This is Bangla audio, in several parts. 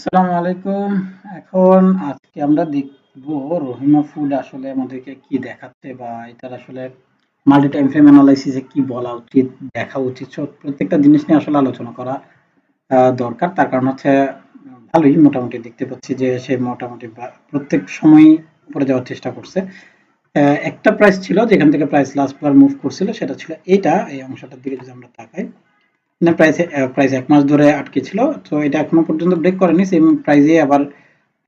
আসসালামু আলাইকুম। এখন আজকে আমরা দেখব রহিমা ফুড আসলে আমাদেরকে কি দেখাচ্ছে বা এটার আসলে মাল্টি টাইম ফ্রেম অ্যানালাইসিসে কি বলা উচিত, দেখা উচিত। প্রত্যেকটা জিনিস নিয়ে আসলে আলোচনা করা দরকার। তার কারণ হচ্ছে, ভালোই মোটামুটি দেখতে পাচ্ছি যে সে মোটামুটি প্রত্যেক সময় উপরে যাওয়ার চেষ্টা করছে। একটা প্রাইস ছিল, যেখান থেকে প্রাইস লাস্ট বার মুভ করছিল, সেটা ছিল এটা। এই অংশটার দিকে যদি আমরা তাকাই না প্রাইস প্রাইস এক মাস ধরে আটকে ছিল তো এটা এখনও পর্যন্ত ব্রেক করেনি সেম প্রাইসে আবার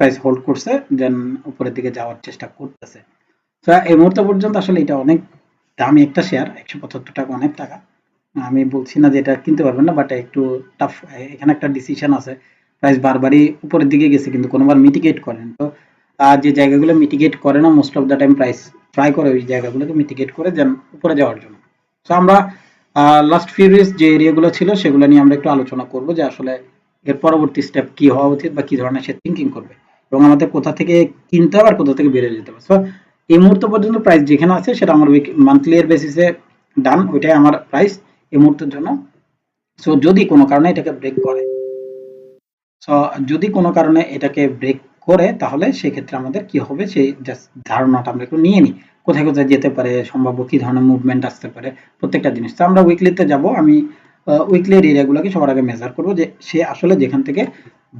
প্রাইস হোল্ড করছে দেন উপরের দিকে যাওয়ার চেষ্টা করতেছে। তো এই মুহূর্ত পর্যন্ত আসলে এটা অনেক দামি একটা শেয়ার একশো পঁচাত্তর টাকা, অনেক টাকা। আমি বলছি না যে এটা কিনতে পারবেন না বাট একটু টাফ এখানে একটা ডিসিশন আছে। প্রাইস বারবারই উপরের দিকে গেছে, কিন্তু কোনোবার মিটিগেট করেন। তো আর যে জায়গাগুলো মিটিগেট করে না most of the time price try করে ওই জায়গাগুলোকে মিটিগেট করে দেন উপরে যাওয়ার জন্য। তো আমরা লাস্ট ফিউ ডেজ যে এরিয়াগুলো ছিল সেগুলো নিয়ে আমরা একটু আলোচনা করব যে আসলে এর পরবর্তী স্টেপ কি হওয়া উচিত বা কি ধরনের সে থিঙ্কিং করবে এবং আমাদের কোথা থেকে কিনতে হবে আর কোথা থেকে বেরিয়ে যেতে হবে। সো এই মুহূর্ত পর্যন্ত প্রাইস যেখানে আছে সেটা আমার মান্থলি এর বেসিসে ডান ওইটাই আমার প্রাইস এই মুহূর্তের জন্য। সো যদি কোনো কারণে এটাকে ব্রেক করে সো যদি কোনো কারণে এটাকে ব্রেক করে, তাহলে সেক্ষেত্রে আমাদের কি হবে? সেই জাস্ট ধারণাটা আমরা একটু নিয়ে নিই। কোথায় কোথায় যেতে পারে, সম্ভাব্য কি ধরনের মুভমেন্ট আসতে পারে, প্রত্যেকটা জিনিস। তো আমরা উইকলিতে যাব। আমি উইকলি এরিয়াগুলোকে সবার আগে মেজার করব যে সে আসলে যেখান থেকে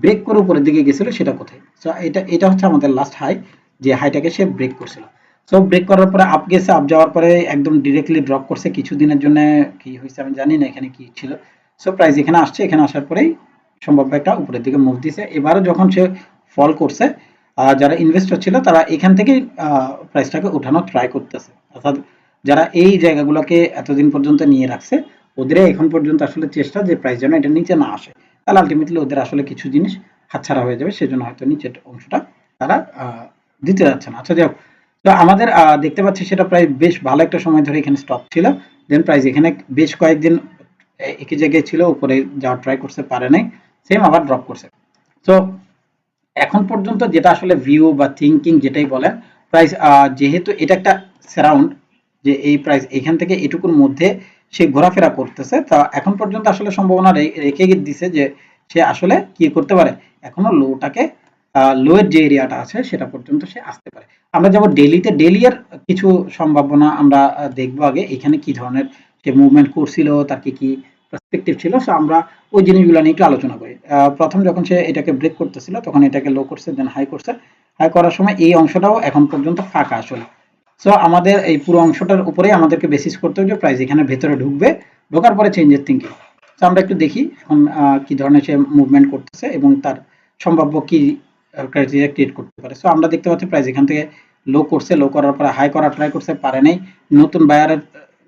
ব্রেক করে উপরের দিকে গেছিল, সেটা কোথায়? সো এটা এটা হচ্ছে আমাদের লাস্ট হাই যে হাইটাকে সে ব্রেক করছিল। সো ব্রেক করার পরে আপ গেছে আপ যাওয়ার পরে একদম ডিরেক্টলি ড্রপ করছে। কিছুদিনের জন্য কি হয়েছে আমি জানি না এখানে কি ছিল। সো প্রাইস এখানে আসছে। এখানে আসার পরেই সম্ভাব্য একটা উপরের দিকে মুভ দিছে। এবারও যখন সে ফল করছে। আহ, যারা ইনভেস্টর ছিল তারা এখান থেকেই প্রাইসটাকে উঠানোর ট্রাই করতেছে। অর্থাৎ যারা এই জায়গাগুলোকে এতদিন পর্যন্ত নিয়ে রাখছে ওদের এখন পর্যন্ত আসলে চেষ্টা যে প্রাইস যেন এটা নিচে না আসে। তাহলে আলটিমেটলি ওদের আসলে কিছু জিনিস হাতছাড়া হয়ে যাবে সেজন্য হয়তো নিচের অংশটা তারা দিতে যাচ্ছে না। আচ্ছা যাই। তো আমাদের দেখতে পাচ্ছি সেটা প্রায় বেশ ভালো একটা সময় ধরে এখানে স্টপ ছিল। দেন প্রাইস এখানে বেশ কয়েকদিন একই জায়গায় ছিল উপরে যাওয়ার ট্রাই করতে পারে নাই। সেম আবার ড্রপ করছে। তো এখন পর্যন্ত যেটা আসলে ভিউ বা থিঙ্কিং যেটাই বলে প্রাইস যেহেতু এটা একটা সারাউন্ড যে এই প্রাইস এখান থেকে এটুকুর মধ্যে সে ঘোরাফেরা করতেছে, তা এখন পর্যন্ত আসলে সম্ভাবনা রেখে দিছে যে সে আসলে কি করতে পারে। এখনও লোটাকে লোয়ের যে এরিয়াটা আছে সেটা পর্যন্ত সে আসতে পারে। আমরা যাব ডেলিতে, ডেলি এর কিছু সম্ভাবনা আমরা দেখব আগে, এখানে কি ধরনের সে মুভমেন্ট করছিল, তার কি কি পার্সপেক্টিভ ছিল সো আমরা ওই জিনিসগুলো নিয়ে একটু আলোচনা করি। প্রথম যখন সে এটাকে ব্রেক করতেছিল, তখন এটাকে লো করছে দেন হাই করছে। হাই করার সময় এই অংশটাও এখন পর্যন্ত ফাঁকা আসলে। সো আমাদের এই পুরো অংশটার উপরেই আমাদেরকে বেসিস করতে হবে যে প্রাইস এখানে ভেতরে ঢুকবে, ঢোকার পরে চেঞ্জের থিঙ্কিং তো আমরা একটু দেখি এখন কি ধরনের সে মুভমেন্ট করতেছে এবং তার সম্ভাব্য কি ক্রাইটেরিয়া ক্রিয়েট করতে পারে। সো আমরা দেখতে পাচ্ছি প্রাইস এখান থেকে লো করছে লো করার পরে হাই করার ট্রাই করতে পারে নাই। নতুন বায়ারের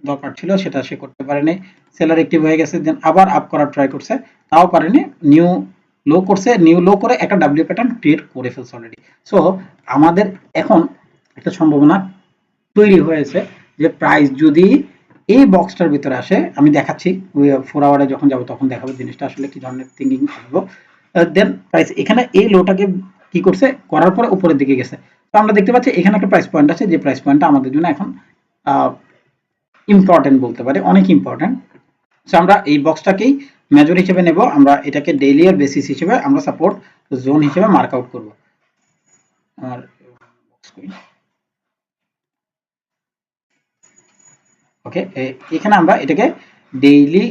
দরকার ছিল, সেটা সে করতে পারে নাই সেলার অ্যাক্টিভ হয়ে গেছে দেন আবার আপ করার ট্রাই করছে, তাও পারেনি নিউ লো করছে নিউ লো করে একটা ডাব্লিউ প্যাটার্ন ক্রিয়েট করে ফেলছে অলরেডি সো আমাদের এখন একটা সম্ভাবনা তৈরি হয়েছে যে প্রাইস যদি এই বক্সটার ভিতরে আসে, আমি দেখাচ্ছি ফোর আওয়ারে যখন যাব তখন দেখাবো জিনিসটা আসলে কি ধরনের থিঙ্কিং আসব দেন প্রাইস এখানে এই লোটাকে কি করছে, করার পরে উপরের দিকে গেছে। তো আমরা দেখতে পাচ্ছি এখানে একটা প্রাইস পয়েন্ট আছে, যে প্রাইস পয়েন্টটা আমাদের জন্য এখন ইম্পর্টেন্ট বলতে পারে, অনেক ইম্পর্টেন্ট সো আমরা এই বক্সটাকেই মেজর হিসেবে নেব। আমরা এটাকে ডেইলি এর বেসিস হিসেবে, আমরা সাপোর্ট জোন হিসেবে মার্ক আউট করব। আর ওকে এখানে আমরা এটাকে ডেইলি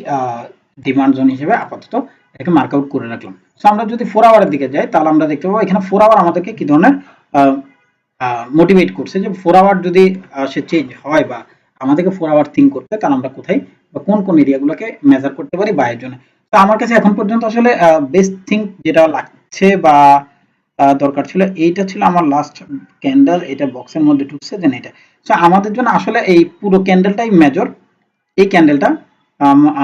ডিমান্ড জোন হিসেবে আপাতত এটাকে মার্ক আউট করে রাখলাম। সো আমরা যদি ফোর আওয়ারের দিকে যাই, তাহলে আমরা দেখতে পাবো এখানে ফোর আওয়ার আমাদেরকে কি ধরনের মোটিভেট করছে যে ফোর আওয়ার যদি সে চেঞ্জ হয় বা আমাদেরকে ফোর আওয়ার থিঙ্ক করতে, তাহলে আমরা কোথায় বা কোন কোন এরিয়াগুলোকে মেজার করতে পারি বায়ের জন্য। তো আমার কাছে এখন পর্যন্ত আসলে বেস্ট থিঙ্ক যেটা লাগছে বা দরকার ছিল, এইটা ছিল আমার লাস্ট ক্যান্ডেল এটা বক্সের মধ্যে ঢুকছে দেন এটা। সো আমাদের জন্য আসলে এই পুরো ক্যান্ডেলটাই মেজর এই ক্যান্ডেলটা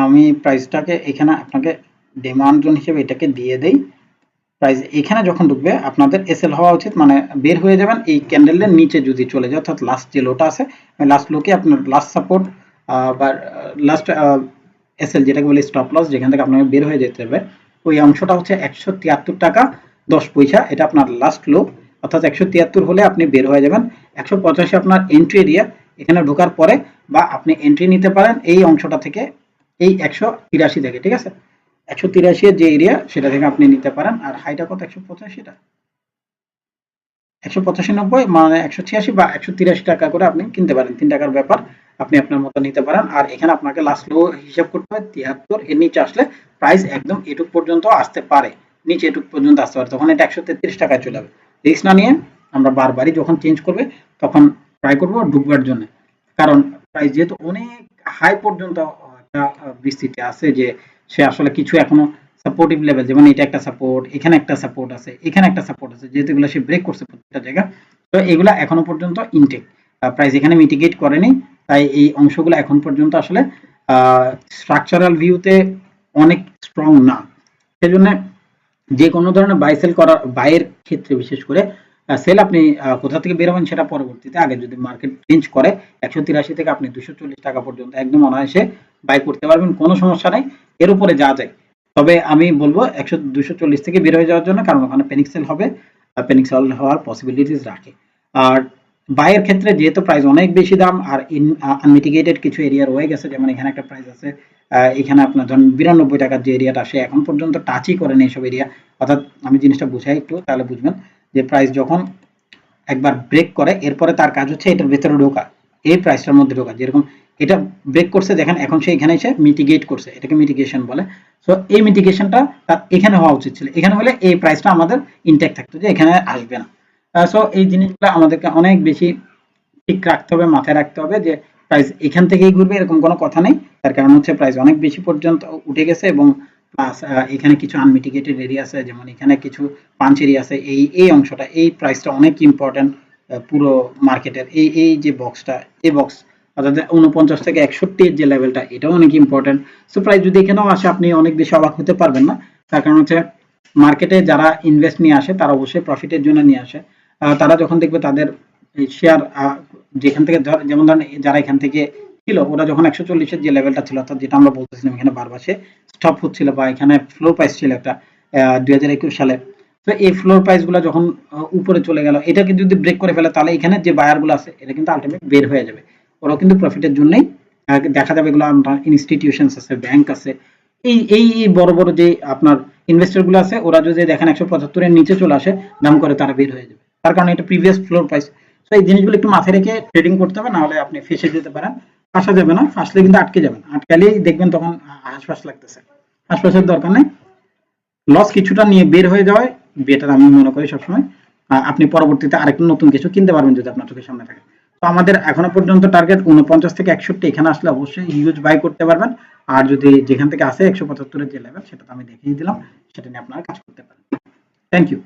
আমি প্রাইসটাকে এখানে আপনাকে ডিমান্ড জোন হিসেবে এটাকে দিয়ে দেই। প্রাইস এখানে যখন ঢুকবে, আপনাদের এসএল হওয়া উচিত মানে বের হয়ে যাবেন, এই ক্যান্ডেলের নিচে যদি চলে যায়, অর্থাৎ লাস্ট যে লোটা আছে লাস্ট লোকে আপনার লাস্ট সাপোর্ট বা লাস্ট এসএল যেটাকে বলে স্টপ লস যেখান থেকে আপনাকে বের হয়ে যেতে হবে, ওই অংশটা হচ্ছে একশো তিয়াত্তর টাকা দশ পয়সা। এটা আপনার লাস্ট লো অর্থাৎ একশো তিয়াত্তর হলে আপনি বের হয়ে যাবেন। একশো পঁচাশি আপনার এন্ট্রি এরিয়া এখানে ঢোকার পরে বা আপনি এন্ট্রি নিতে পারেন এই অংশটা থেকে, এই একশো তিরাশি থেকে, ঠিক আছে? একশো তিরাশি যে এরিয়া সেটা থেকে আপনি নিতে পারেন। আর হাইটা কত? একশো পঁচাশিটা একশো পঁচাশি নব্বই মানে একশো ছিয়াশি বা একশো তিরাশি টাকা করে আপনি কিনতে পারেন, তিন টাকার ব্যাপার। আপনি আপনার মতো নিতে পারেন। আর এখানে আপনাকে লাস্ট লো হিসাব করতে হবে, তিয়াত্তর। এর নিচে আসলে প্রাইস একদম এটুক পর্যন্ত আসতে পারে। নিচে এটুক পর্যন্ত আসতে পারে। তখন এটা একশো তেত্রিশ টাকায় চলে যাবে। রিস্ক না নিয়ে আমরা বারবারই যখন চেঞ্জ করবে, তখন ট্রাই করব ডুববার জন্য। কারণ প্রাইস যেহেতু অনেক হাই পর্যন্ত একটা বিস্তৃতি আছে যে সে আসলে কিছু এখনও সাপোর্টিভ লেভেল যেমন এটা একটা সাপোর্ট এখানে একটা সাপোর্ট আছে, এখানে একটা সাপোর্ট আছে, যেহেতু এগুলো সে ব্রেক করছে প্রত্যেকটা জায়গা তো এগুলা এখনও পর্যন্ত ইনটেক প্রাইস এখানে মিটিগেট করেনি। তাই এই অংশগুলো এখন পর্যন্ত আসলে স্ট্রাকচারাল ভিউতে অনেক স্ট্রং না। সেজন্য যে কোনো ধরনের বাই সেল করা বাইয়ের ক্ষেত্রে বিশেষ করে সেল আপনি কোথা থেকে বেরোবেন সেটা পরবর্তীতে আগে যদি মার্কেট চেঞ্জ করে, একশো তিরাশি থেকে আপনি দুশো চল্লিশ টাকা পর্যন্ত একদম অনায়াসে বাই করতে পারবেন, কোনো সমস্যা নাই। এর উপরে যা যায়। তবে আমি বলব, একশো দুশো চল্লিশ থেকে বের হয়ে যাওয়ার জন্য কারণ ওখানে পেনিক সেল হবে। পেনিক সেল হওয়ার পসিবিলিটিস রাখে। আর বাইয়ের ক্ষেত্রে যেহেতু প্রাইস অনেক বেশি দাম, আর আনমিটিগেটেড কিছু এরিয়া রয়ে গেছে, যেমন এখানে একটা প্রাইস আছে এখানে আপনার ধরুন বিরানব্বই টাকার যে এরিয়াটা সে এখন পর্যন্ত টাচই করেনি এইসব এরিয়া অর্থাৎ আমি জিনিসটা বুঝাই একটু, তাহলে বুঝবেন যে প্রাইস যখন একবার ব্রেক করে, এরপরে তার কাজ হচ্ছে এটার ভেতরে ঢোকা। এই প্রাইসটার মধ্যে ঢোকা, যেরকম এটা ব্রেক করছে, দেখেন এখন সে এখানে এসে মিটিগেট করছে, এটাকে মিটিগেশন বলে। সো এই মিটিগেশনটা তার এখানে হওয়া উচিত ছিল। এখানে হলে এই প্রাইসটা আমাদের ইনটেক থাকতো, যে এখানে আসবে না। সো এই জিনিসগুলো আমাদেরকে অনেক বেশি ঠিক রাখতে হবে, মাথায় রাখতে হবে যে প্রাইস এখান থেকেই ঘুরবে, এরকম কোনো কথা নেই। তার কারণ হচ্ছে প্রাইস অনেক বেশি পর্যন্ত উঠে গেছে এবং প্লাস এখানে কিছু আনমিটিগেটেড এরিয়া আছে, যেমন এখানে কিছু পাঞ্চ এরিয়া আছে। এই এই অংশটা, এই প্রাইসটা অনেক ইম্পর্টেন্ট পুরো মার্কেটের এই এই যে বক্সটা এই বক্স অর্থাৎ উনপঞ্চাশ থেকে একষট্টি যে লেভেলটা এটাও অনেক ইম্পর্টেন্ট সো প্রাইস যদি এখানেও আসে, আপনি অনেক বেশি অবাক হতে পারবেন না। তার কারণ হচ্ছে মার্কেটে যারা ইনভেস্ট নিয়ে আসে, তারা অবশ্যই প্রফিটের জন্য নিয়ে আসে। তারা যখন দেখবে তাদের শেয়ার যেখান থেকে যেমন ধরেন যারা এখান থেকে ছিল, ওরা যখন একশো চল্লিশের যে লেভেলটা ছিল, অর্থাৎ যেটা আমরা বলতেছিলাম এখানে বারবার সে স্টপ হচ্ছিল বা এখানে ফ্লোর প্রাইস ছিল একটা দুই হাজার একুশ সালে। তো এই ফ্লোর প্রাইসগুলো যখন উপরে চলে গেল, এটাকে যদি ব্রেক করে ফেলে, তাহলে এখানে যে বায়ারগুলো আছে এটা কিন্তু আলটিমেট বের হয়ে যাবে। ওরাও কিন্তু প্রফিটের জন্যই দেখা যাবে এগুলো আমরা ইনস্টিটিউশনস আছে ব্যাংক আছে। এই এই এই বড় বড় যে আপনার ইনভেস্টরগুলো আছে, ওরা যদি দেখেন একশো পঁচাত্তরের নিচে চলে আসে দাম করে তারা বের হয়ে যাবে। তার কারণে এটা প্রিভিয়াস ফ্লোর প্রাইস তো এই জিনিসগুলো একটু মাথায় রেখে ট্রেডিং করতে হবে, নাহলে আপনি ফেসে যেতে পারেন। ফাঁসা যাবে না ফাঁসলে কিন্তু আটকে যাবেন আটকালেই দেখবেন তখন হাসপাস লাগতেছে। হাসপাসের দরকার নেই। লস কিছুটা নিয়ে বের হয়ে যাওয়ায় বেটার আমি মনে করি সবসময়। আপনি পরবর্তীতে আরেকটু নতুন কিছু কিনতে পারবেন যদি আপনার চোখের সামনে থাকে। তো আমাদের এখনও পর্যন্ত টার্গেট উনপঞ্চাশ থেকে একষট্টি, এখানে আসলে অবশ্যই হিউজ বাই করতে পারবেন। আর যদি যেখান থেকে আসে একশো পঁচাত্তরের যে লেভেল সেটা তো আমি দেখিয়ে দিলাম, সেটা নিয়ে আপনারা কাজ করতে পারেন। Thank you